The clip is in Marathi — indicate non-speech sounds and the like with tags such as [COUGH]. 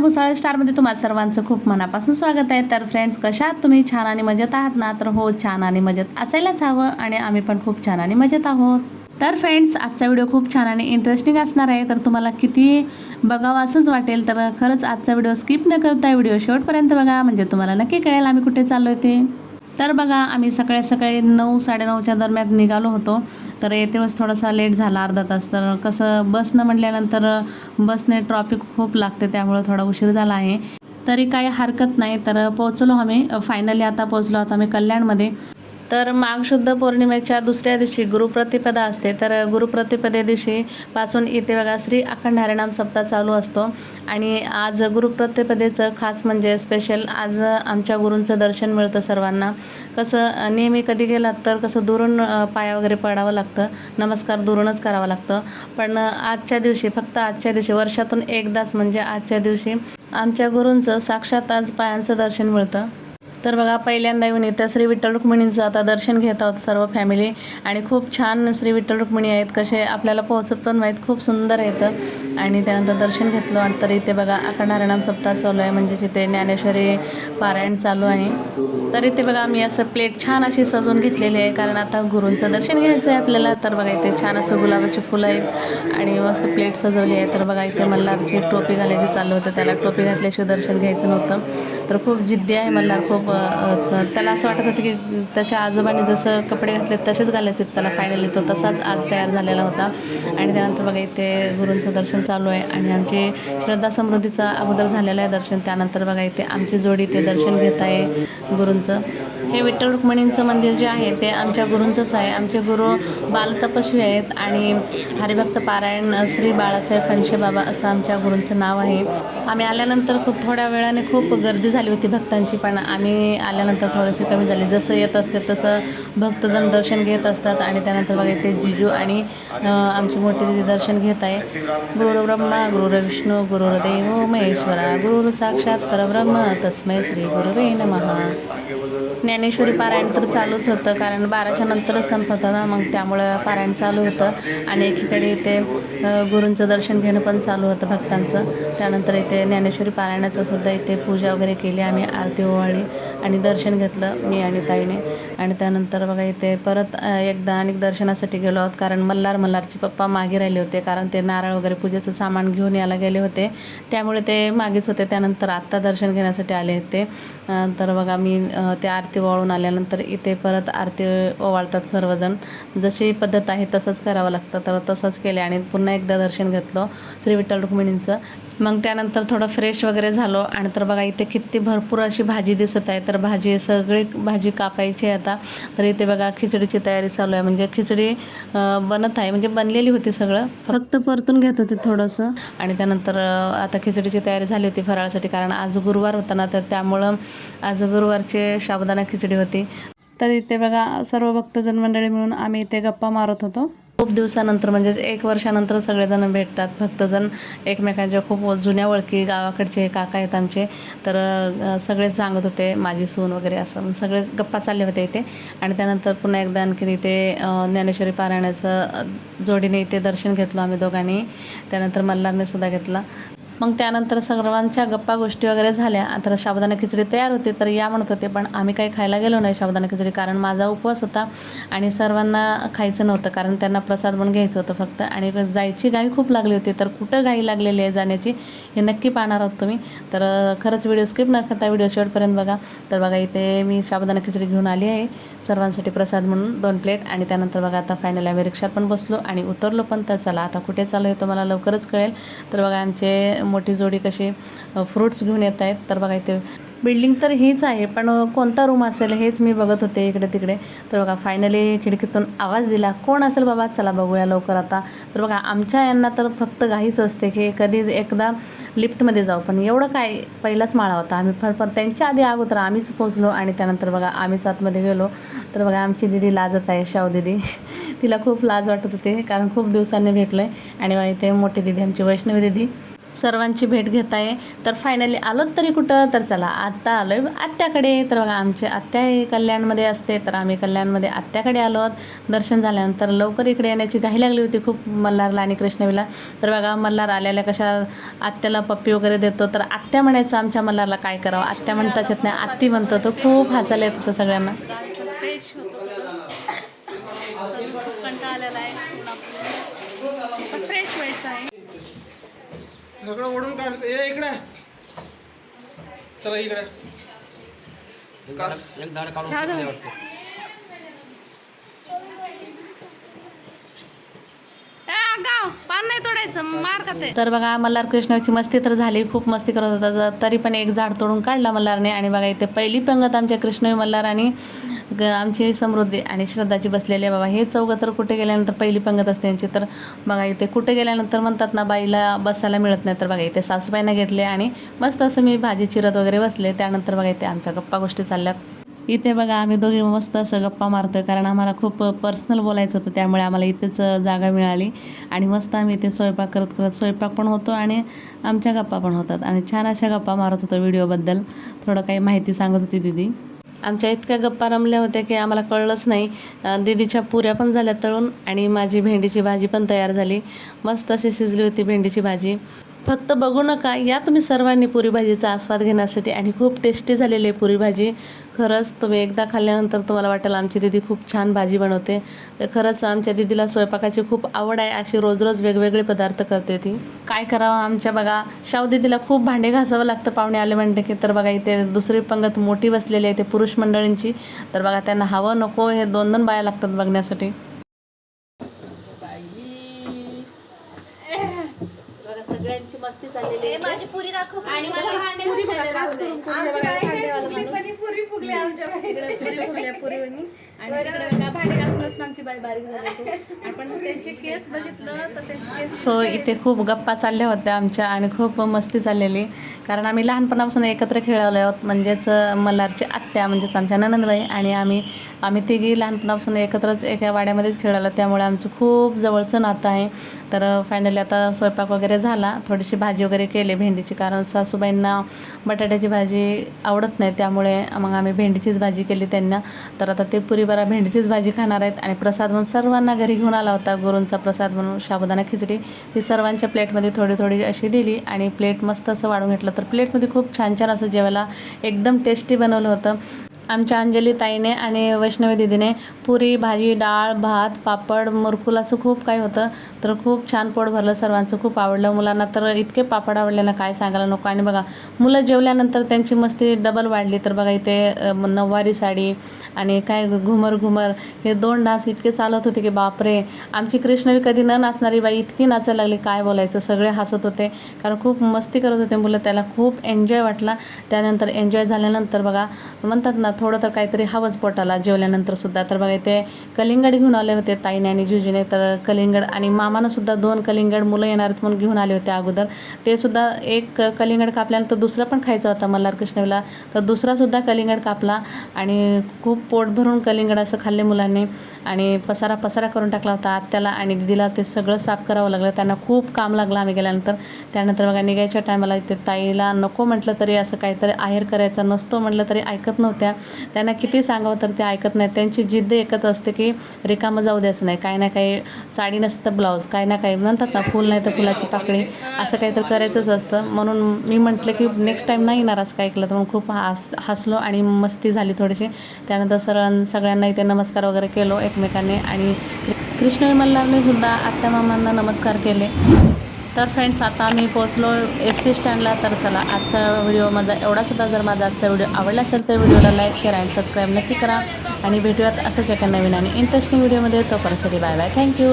मुसाळे स्टारमध्ये तुम्हाला सर्वांचं खूप मनापासून स्वागत आहे. तर फ्रेंड्स कशा आहात तुम्ही? छान आणि मजेत आहात ना? तर हो छान आणि मजेत असायलाच हवं आणि आम्ही पण खूप छान आणि मजेत आहोत. तर फ्रेंड्स आजचा व्हिडिओ खूप छान आणि इंटरेस्टिंग असणार आहे. तर तुम्हाला किती बघावं असंच वाटेल तर खरंच आजचा व्हिडिओ स्किप न करता व्हिडिओ शेवटपर्यंत बघा. म्हणजे तुम्हाला नक्की कळेल आम्ही कुठे चाललो ते. तर बघा आम्ही सकाळी सकाळी नऊ साडेनऊच्या दरम्यान निघालो होतो. तर येते वेळेस थोडासा लेट झाला अर्धा तास. तर कसं बसनं म्हटल्यानंतर बसने ट्रॉफिक खूप लागते त्यामुळं थोडा उशीर झाला आहे. तरी काही हरकत नाही. तर पोहोचलो आम्ही. फायनली आता पोहोचलो आहोत आम्ही कल्याणमध्ये. तर माघशुद्ध पौर्णिमेच्या दुसऱ्या दिवशी गुरुप्रतिपदा असते. तर गुरुप्रतिपदे दिवशी पासून इथे बघा श्री अखंड हरिनाम सप्ताह चालू असतो. आणि आज गुरुप्रतिपदेचं खास म्हणजे स्पेशल आज आमच्या गुरूंचं दर्शन मिळतं सर्वांना. कसं नेहमी कधी गेलात तर कसं दुरून पाया वगैरे पडावं लागतं. नमस्कार दुरूनच करावं लागतं. पण आजच्या दिवशी फक्त आजच्या दिवशी वर्षातून एकदाच म्हणजे आजच्या दिवशी आमच्या गुरूंचं साक्षात आज पायांचं दर्शन मिळतं. तर बघा पहिल्यांदा येऊन इथं श्री विठ्ठल रुक्मिणींचं आता दर्शन घेत आहोत सर्व फॅमिली आणि खूप छान श्री विठ्ठल रुक्मिणी आहेत कसे आपल्याला पोहोचत पण माहीत? खूप सुंदर आहेत. आणि त्यानंतर दर्शन घेतलं आणि तर इथे बघा अखंड सप्ताह चालू आहे. म्हणजे जिथे ज्ञानेश्वरी पारायण चालू आहे. तर इथे बघा मी असं प्लेट छान अशी सजवून घेतलेली आहे. कारण आता गुरूंचं दर्शन घ्यायचं आहे आपल्याला. तर बघा इथे छान असं गुलाबाची फुलं आहेत. आणि मस्त प्लेट सजवली आहे. तर बघा इथे मल्हारची टोपी घालायची चालू होतं. त्याला टोपी घातल्याशिवाय दर्शन घ्यायचं नव्हतं. तर खूप जिद्दी आहे मल्हार खूप त्याला असं वाटत होतं की त्याच्या आजोबांनी जसं कपडे घातले तसेच घालायचे होते त्याला फायनली तो तसाच आज तयार झालेला होता. आणि त्यानंतर बघा इथे गुरूंचं दर्शन चालू आहे आणि आमची श्रद्धा समृद्धीचा अगोदर झालेलं आहे दर्शन. त्यानंतर बघा इथे आमची जोडी ते दर्शन घेत आहे गुरूंचं. हे विठ्ठल रुक्मिणींचं मंदिर जे आहे ते आमच्या गुरूंचंच आहे. आमचे गुरु बालतपस्वी आहेत आणि हरिभक्त पारायण श्री बाळासाहेब फणशे बाबा असं आमच्या गुरूंचं नाव आहे. आम्ही आल्यानंतर खूप थोड्या वेळाने खूप गर्दी झाली. होती भक्तांची पण आम्ही आल्यानंतर थोडीशी कमी झाली. जसं येत असते तसं भक्तजण दर्शन घेत असतात आणि त्यानंतर बघा इथे जिजू आणि आमची मोठी दिदी दर्शन घेत आहे. गुरुर ब्रह्मा गुरुर विष्णू गुरुर्देव महेश्वरा गुरुर साक्षात परब्रह्म तस्मै श्री गुरुवे नमः. ज्ञानेश्वरी पारायण तर चालूच होतं कारण बाराच्या नंतरच संपतं ना मग त्यामुळं पारायण चालू होतं. आणि एकीकडे इथे गुरूंचं दर्शन घेणं पण चालू होतं भक्तांचं. त्यानंतर इथे ज्ञानेश्वरी पारायणाचं सुद्धा इथे पूजा वगैरे केली. आम्ही आरती ओवाळली आणि दर्शन घेतलं मी आणि ताईने. आणि त्यानंतर बघा इथे परत एकदा आणि दर्शनासाठी गेलो आहोत कारण मल्हार मल्हारचे पप्पा मागे राहिले होते कारण ते नारळ वगैरे पूजेचं सामान घेऊन यायला गेले होते. त्यामुळे ते मागेच होते त्यानंतर आत्ता दर्शन घेण्यासाठी आले होते तर बघा मी ते आरती ओवाळून आल्यानंतर इथे परत आरती ओवाळतात सर्वजण. जशी पद्धत आहे तसंच करावं लागतं तर तसंच केले आणि पुन्हा एकदा दर्शन घेतलं श्री विठ्ठल रुक्मिणींचं. मग त्यानंतर थोडं फ्रेश वगैरे झालो आणि तर बघा इथे किती भरपूर अशी भाजी दिसत आहे. तर भाजी सगळी भाजी कापायची आहे आता. तर इथे बघा खिचडीची तयारी चालू आहे. म्हणजे खिचडी बनत आहे. म्हणजे बनलेली होती सगळं. फक्त परतून घेत होते थोडंसं. आणि त्यानंतर आता खिचडीची तयारी झाली होती फराळासाठी. कारण आज गुरुवार होता ना तर त्यामुळं आज गुरुवारची साबुदाणा खिचडी होती. तर इथे बघा सर्व भक्तजन मंडळी मिळून आम्ही इथे गप्पा मारत होतो. खूप दिवसानंतर म्हणजेच एक वर्षानंतर सगळेजण भेटतात. भक्तजण एकमेकांच्या खूप जुन्या ओळखी गावाकडचे काका आहेत आमचे. तर सगळेच सांगत होते माझी सून वगैरे असं. म्हणजे सगळे गप्पा चालले होते इथे. आणि त्यानंतर पुन्हा एकदा आणखीन इथे ज्ञानेश्वरी पारायणाचं जोडीने इथे दर्शन घेतलं आम्ही दोघांनी. त्यानंतर मल्हारने सुद्धा घेतला. मग त्यानंतर सर्वांच्या गप्पा गोष्टी वगैरे झाल्या. आता साबुदाणा खिचडी तयार होते तर या म्हणत होते पण आम्ही काही खायला गेलो नाही साबुदाणा खिचडी कारण माझा उपवास होता आणि सर्वांना खायचं नव्हतं कारण त्यांना प्रसाद म्हणून घ्यायचं होतं फक्त. आणि जायची घाई खूप लागली होती तर कुठं घाई लागलेली आहे जाण्याची हे नक्की पाहणार आहोत तुम्ही. तर खरंच व्हिडिओ स्किप न करता व्हिडिओ शेवटपर्यंत बघा. तर बघा इथे मी साबुदाणा खिचडी घेऊन आली आहे सर्वांसाठी प्रसाद म्हणून दोन प्लेट. आणि त्यानंतर बघा आता फायनल आम्ही रिक्षात पण बसलो आणि उतरलो पण तर चला आता कुठे चालू आहे तुम्हाला लवकरच कळेल. तर बघा आमचे मोठी जोडी कसे फ्रूट्स घेऊन येत आहेत तर बघा इथे बिल्डिंग तर हीच आहे पण कोणता रूम असेल हेच मी बघत होते इकडे तिकडे. तर बघा फायनली खिडकीतून आवाज दिला कोण असेल बाबा? चला बघूया लवकर आता. तर बघा आमच्या यांना तर फक्त घाईच असते की कधी एकदा लिफ्टमध्ये जाऊ पण एवढं काय पहिलाच माळा होता आम्ही. फरफर त्यांच्या आधी अगोदर आम्हीच पोचलो आणि त्यानंतर बघा आम्हीच आतमध्ये गेलो. तर बघा आमची दिदी लाजत आहे शाव दिदी. [LAUGHS] तिला खूप लाज वाटत होते कारण खूप दिवसांनी भेटलो आहे आणि बघा इथे मोठी दिदी आमची वैष्णवी दिदी. सर्वांची भेट घेत आहे तर फायनली आलोत तरी कुठं? तर चला आत्ता आलो आहे आत्याकडे. तर बघा आमची आत्या कल्याणमध्ये असते तर आम्ही कल्याणमध्ये आत्याकडे आलो आहोत दर्शन झाल्यानंतर लवकर इकडे येण्याची घाई लागली होती खूप मल्हारला आणि कृष्णवीला. तर बघा मल्हार आलेल्या कशा आत्याला पप्पी वगैरे देतो. तर आत्या म्हणायचं आमच्या मल्हारला काय करावं? आत्या म्हणताच येत नाही. आत्ती म्हणतो तो खूप हसायला येत होतं सगळ्यांना. फ्रेश व्हायचं आहे. सगळं ओढून काढ. ए इकडे. चला इकडे. एक झाड काढून वाटतं. पान नाही तोडायचं मार तर बघा मल्हार कृष्णाची मस्ती तर झाली खूप मस्ती करत होता. तरी पण एक झाड तोडून काढला मल्हारने. आणि बघा इथे पहिली पंगत आमच्या कृष्ण मल्हार आणि ग- आमची समृद्धी आणि श्रद्धाची बसलेली आहे बाबा. हे चौघं तर कुठे गेल्यानंतर पहिली पंगत असते यांची. तर बघा इथे कुठे गेल्यानंतर म्हणतात ना बाईला बसायला मिळत नाही. तर बघा इथे सासूबाईंना घेतले आणि मस्त असं मी भाजी चिरत वगैरे बसले. त्यानंतर बघा इथे आमच्या गप्पा गोष्टी चालल्यात. इथे बघा आम्ही दोघे मस्त असं गप्पा मारतोय. कारण आम्हाला खूप पर्सनल बोलायचं होतं. त्यामुळे आम्हाला इथेच जागा मिळाली. आणि मस्त आम्ही इथे स्वयंपाक करत करत स्वयंपाक पण होतो आणि आमच्या गप्पा पण होतात. आणि छान अशा गप्पा मारत होतो व्हिडिओबद्दल थोडं काही माहिती सांगत होती दिदी. आमच्या इतक्या गप्पा रमल्या होत्या की आम्हाला कळलंच नाही. दिदीच्या दीदीच्या पुऱ्या पण झाल्या तळून आणि माझी भेंडीची भाजी पण तयार झाली. मस्त अशी शिजली होती भेंडीची भाजी. फक्त बघू नका या तुम्ही सर्वांनी पुरी भाजीचा आस्वाद घेण्यासाठी आणि खूप टेस्टी झालेली आहे पुरी भाजी खरंच तुम्ही एकदा खाल्ल्यानंतर तुम्हाला वाटेल आमची दीदी खूप छान भाजी बनवते. तर खरंच आमच्या दीदीला स्वयंपाकाची खूप आवड आहे अशी रोज रोज वेगवेगळे पदार्थ करते ती. काय करावं आमच्या बघा शाव दिदीला खूप भांडे घासावं लागतं पाहुणे आले म्हणते की तर बघा इथे दुसरी पंगत मोठी बसलेली आहे ते पुरुष मंडळींची. तर बघा त्यांना हवं नको हे दोन दोन बाया लागतात बघण्यासाठी बघा सगळ्यांची मस्ती चाललेली माझी पुरी दाखव. आणि मला भांडे घासायला आमची बाई. सो इथे खूप गप्पा चालल्या होत्या आमच्या आणि खूप मस्ती चाललेली कारण आम्ही लहानपणापासून एकत्र खेळलो आहोत. म्हणजेच मल्हारची आत्या म्हणजेच आमच्या ननंदबाई आणि आम्ही आम्ही तिघी लहानपणापासून एकत्रच एका वाड्यामध्येच खेळालो त्यामुळे आमचं खूप जवळचं नातं आहे. तर फायनली आता स्वयंपाक वगैरे झाला. थोडीशी भाजी वगैरे केली भेंडीची कारण सासूबाईंना बटाट्याची भाजी आवडत नाही. त्यामुळे मग आम्ही भेंडीचीच भाजी केली त्यांना. तर आता ते पुरी बरा भेंडीचीच भाजी खाणार आहेत आणि प्रसाद म्हणून सर्वांना घरी घेऊन आला होता. गुरूंचा प्रसाद म्हणून साबुदाणा खिचडी ती सर्वांच्या प्लेटमध्ये थोडी थोडी अशी दिली आणि प्लेट मस्त असं वाढून घेतलं. तर प्लेटमध्ये खूप छान छान असं जेवायला एकदम टेस्टी बनवलं होतं. आमच्या अंजली ताईने आणि वैष्णवी दिदीने पुरी भाजी डाळ भात पापड मुरकुल असं खूप काही होतं. तर खूप छान पोट भरलं सर्वांचं खूप आवडलं मुलांना. तर इतके पापड आवडले ना काय सांगायला नको. आणि बघा मुलं जेवल्यानंतर त्यांची मस्ती डबल वाढली. तर बघा इथे नऊवारी साडी आणि काय घुमर घुमर हे दोन डान्स इतके चालत होते की बापरे. आमची कृष्णवी कधी न नाचणारी बाई इतकी नाचायला लागली काय बोलायचं? सगळे हसत होते. कारण खूप मस्ती करत होते मुलं त्याला खूप एन्जॉय वाटला. त्यानंतर एन्जॉय झाल्यानंतर बघा म्हणतात ना थोडं तर काहीतरी हवंच पोटाला. जेवल्यानंतर सुद्धा तर बघा इथे कलिंगड घेऊन आले होते ताईने आणि जुजीने. तर कलिंगड आणि मामानं सुद्धा दोन कलिंगड मुलं येणार आहेत म्हणून घेऊन आले होते अगोदर. ते सुद्धा एक कलिंगड कापल्यानंतर दुसरा पण खायचा होता मल्हार कृष्णवीला तर दुसरासुद्धा कलिंगड कापला आणि खूप पोट भरून कलिंगड असं खाल्ले मुलांनी. आणि पसारा पसारा करून टाकला होता आत्याला आणि दिदीला ते सगळं साफ करावं लागलं. त्यांना खूप काम लागलं आम्ही गेल्यानंतर. त्यानंतर बघा निघायच्या टायमाला इथे ताईला नको म्हटलं तरी असं काहीतरी आहेर करायचा नसतो म्हटलं तरी ऐकत नव्हत्या. त्यांना किती सांगावं तर ते ऐकत नाहीत. त्यांची जिद्द एकच असते की रिकामं जाऊ द्यायचं नाही. काही ना काही साडी नसतं तर ब्लाऊज काही ना काही म्हणतात ना फुल नाही तर फुलाची पाकळी असं काही तर करायचंच असतं. म्हणून मी म्हटलं की नेक्स्ट टाईम नाही येणार असं काय ऐकलं तर मग खूप हस हसलो आणि मस्ती झाली थोडीशी. त्यानंतर सर्वां सगळ्यांना इथे नमस्कार वगैरे केलो एकमेकांनी आणि कृष्ण मल्हारने सुद्धा आत्या मामांना नमस्कार केले. तर फ्रेंड्स आता आम्ही पोहोचलो एस टी स्टँडला. तर चला आजचा व्हिडिओ माझा एवढासुद्धा जर माझा आजचा व्हिडिओ आवडला असेल तर व्हिडिओला लाईक करा आणि सबस्क्राईब नक्की करा. आणि भेटूयात असंच एका नवीन आणि इंटरेस्टिंग व्हिडिओमध्ये तोपर्यंत बाय बाय थँक्यू